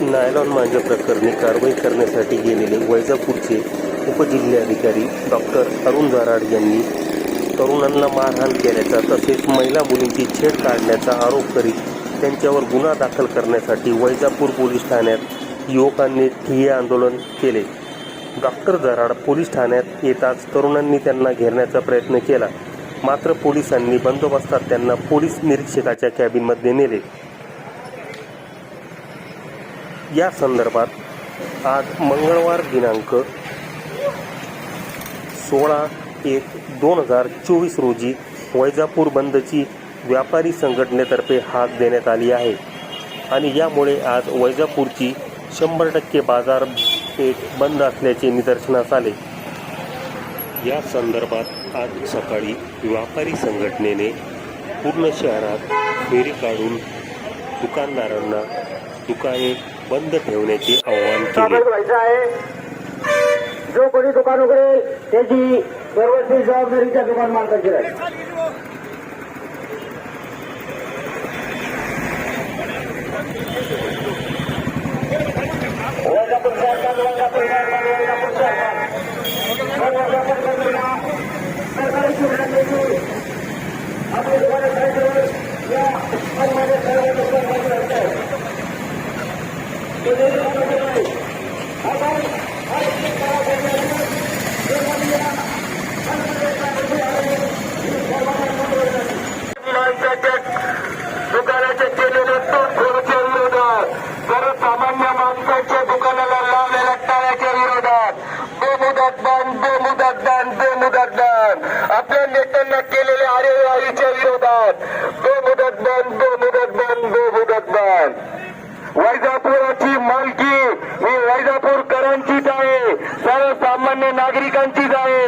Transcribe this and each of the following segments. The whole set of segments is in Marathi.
नायलॉन मांजा प्रकरणी कारवाई करण्यासाठी गेलेले वैजापूरचे उपजिल्हाधिकारी डॉक्टर अरुण जाराड यांनी तरुणांना मारहाण केल्याचा तसेच महिला मुलींची छेड काढण्याचा आरोप करीत त्यांच्यावर गुन्हा दाखल करण्यासाठी वैजापूर पोलीस ठाण्यात युवकांनी ठिय्या आंदोलन केले. डॉक्टर जराड पोलीस ठाण्यात येताच तरुणांनी त्यांना घेरण्याचा प्रयत्न केला. मात्र पोलिसांनी बंदोबस्तात त्यांना पोलीस निरीक्षकाच्या कॅबिनमध्ये नेले. या संदर्भात आज मंगळवार दिनांक सोळा एक दोन हजार चोवीस रोजी वैजापूर बंदची व्यापारी संघटनेतर्फे हाक देण्यात आली आहे. आणि यामुळे आज वैजापूरची शंभर टक्के बाजारपेठ बंद असल्याचे निदर्शनास आले. या संदर्भात आज सकाळी व्यापारी संघटनेने पूर्ण शहरात फेरी काढून दुकानदारांना दुकाने बंद ठेवण्याचे आवाहन केले. जो कोणी दुकान उघडेल त्याची सर्वस्वी जबाबदारी त्या दुकान मालकाची राहील. वैजापूर सरकार, दुकानाचे केलेले विरोधात. सर्वसामान्य माणसाच्या दुकानाला लावलेल्या टाळ्याच्या विरोधात बेमुदत बंद बेमुदत बंद बेमुदत बंद आपल्या नेत्यांना केलेल्या आरेवारीच्या विरोधात बेमुदत बंद बेमुदत बंद बेमुदत बंद वैजापुराची मालकी ही वैजापूरकरांचीच आहे सर्वसामान्य नागरिकांचीच आहे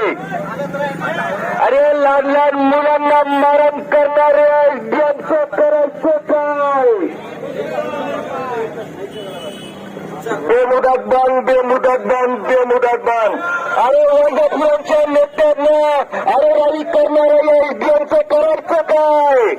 अरे लहान लहान मुलांना मारण करणारे यांचं करायचं काय? बेमुदत बांध बेमुदत बांध बेमुदत बांध. अरे वैद्यकीयांच्या नेत्यांना अरे रवी करणाऱ्या यांचं करायचं काय?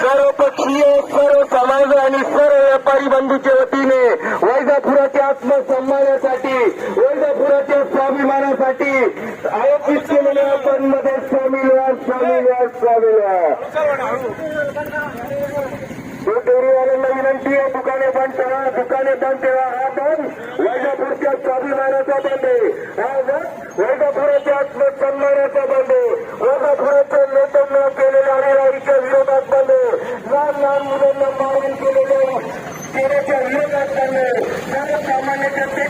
सर्वपक्षीय सर्व समाज आणि सर्व व्यापारी बंधूच्या वतीने वैजापुराच्या आत्मसन्मानासाठी वैजापुराच्या स्वाभिमानासाठी आयोजित केलेल्या बंदमध्ये सामील व्हा सामील व्हा सामील व्हा विनंती आहे दुकाने बंद करा दुकाने बंद ठेवा हा बंद वैजापूरच्या स्वाभिमानाचा बंद आहे हा बंद वैजापुराच्या आत्मसन्मानाचा बंद आहे वैजापुराच्या नेत्यांना केलेल्या आणीबाणीच्या विरोधात बंद. आहे लहान लहान मुलांना मारून केलेल्या केल्याच्या विरोधात बंद आहे सर्वसामान्य जनतेच्या